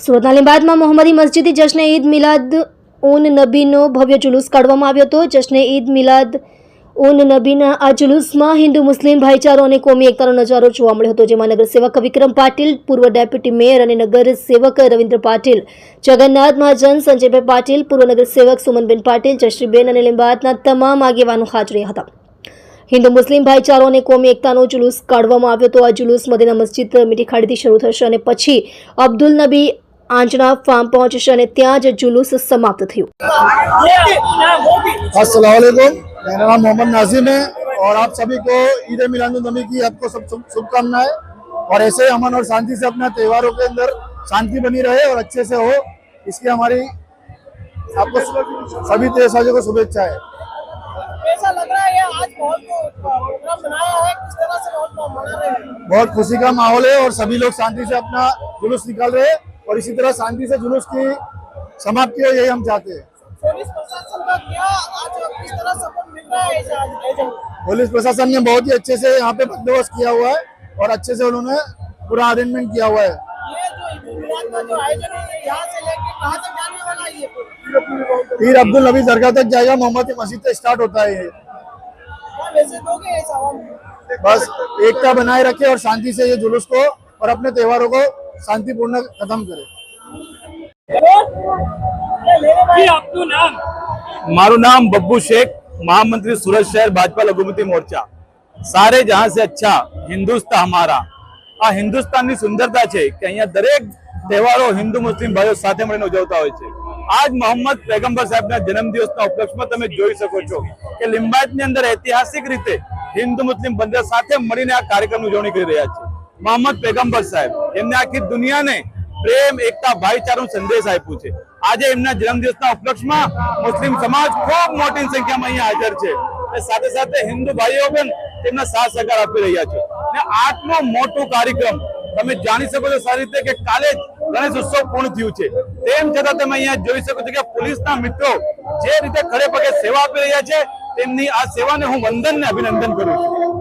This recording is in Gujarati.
સુરતના લીંબાદમાં મોહમ્મદી મસ્જિદે જશ્ન ઈદ મિલાદ ઉન નબીનો ભવ્ય જુલુસ કાઢવામાં આવ્યો હતો. જશ્ન ઈદ મિલાદ ઉન નબીના આ જુલુસમાં હિન્દુ, મુસ્લિમ ભાઈચારો અને કોમી એકતાનો નજારો જોવા મળ્યો હતો, જેમાં નગરસેવક વિક્રમ પાટીલ, પૂર્વ ડેપ્યુટી મેયર અને નગર સેવક રવિન્દ્ર પાટીલ, જગન્નાથ મહાજન સંજયભાઈ પાટીલ, પૂર્વ નગરસેવક સુમનબેન પાટીલ, જશ્રીબેન અને લીંબાદના તમામ આગેવાનો હાજર હતા. હિન્દુ, મુસ્લિમ ભાઈચારો અને કોમી એકતાનો જુલુસ કાઢવામાં આવ્યો હતો. આ જુલુસ મદીના મસ્જિદ મીઠી ખાડીથી શરૂ થશે અને પછી અબ્દુલ નબી આંજણા ફાર્મ પહોંચશે અને ત્યાં જ જુલુસ સમાપ્ત થયું अस्सलाम वालेकुम मेरा नाम मोहम्मद नाजिम है और आप सभी को ईद मिलाद नबी की आपको सब सब शुभकामनाएं और ऐसे ही अमन और शांति से अपना त्योहारों के अंदर शांति बनी रहे और अच्छे से हो इसकी हमारी आपको सभी देशवासियों को शुभेच्छाएं कैसा लग रहा है ये आज बहुत प्रोग्राम बनाया है किस तरह से बहुत मना रहे हैं बहुत खुशी का माहौल है और सभी लोग शांति से अपना जुलूस निकाल रहे हैं और इसी तरह शांति से जुलूस की समाप्ति हो यही हम चाहते हैं। पुलिस प्रशासन का क्या आज किस तरह सपोर्ट मिल रहा है इस आयोजन को पुलिस प्रशासन ने बहुत ही अच्छे से यहाँ पे बंदोबस्त किया हुआ है और अच्छे से उन्होंने पूरा अरेंजमेंट किया हुआ है। पीर अब्दुल नबी दरगाह तक जाएगा मोहम्मद मस्जिद से स्टार्ट होता है ये। बस एकता बनाए रखे और शांति से ये जुलूस को और अपने त्योहारों को शांतिपूर्ण खत्म करें ये लेने वाले આપનું નામ મારું નામ બબ્બુ શેખ महामंत्री सूरत शहर भाजपा लघुमती मोर्चा सारे जहां से अच्छा હિન્દુસ્તાન હમારા આ હિન્દુસ્તાનની સુંદરતા છે કે અહીંયા દરેક તહેવારો હિન્દુ મુસ્લિમ ભાઈઓ સાથે મળીને ઉજવતા હોય છે આજ મોહમ્મદ પેગમ્બર સાહેબના જન્મદિવસના ઉપલક્ષમાં તમે જોઈ શકો છો કે લિંબાયતની અંદર ઐતિહાસિક રીતે હિન્દુ મુસ્લિમ બંને સાથે મળીને આ કાર્યક્રમની ઉજવણી કરી રહ્યા છે મોહમ્મદ પેગમ્બર સાહેબ, એમને આખી દુનિયાને પ્રેમ, એકતા, ભાઈચારાનો સંદેશ આપ્યો છે. આજે એમના જન્મદિવસના ઉપલક્ષમાં મુસ્લિમ સમાજ ખૂબ મોટી સંખ્યામાં અહીંયા હાજર છે. અને સાથે સાથે હિન્દુ ભાઈઓ પણ તેમના સાથ સહકાર આપી રહ્યા છે. અને આટલો મોટો કાર્યક્રમ, તમે જાણી શકો છો સારી રીતે કે કાલે જ ગણેશ ઉત્સવ પૂર્ણ થયું છે. તેમ છતાં તમે અહીંયા જોઈ શકો છો કે પોલીસના મિત્રો જે રીતે ખડે પગે સેવા આપી રહ્યા છે, તેમની આ સેવાને હું વંદન ને અભિનંદન કરું છું.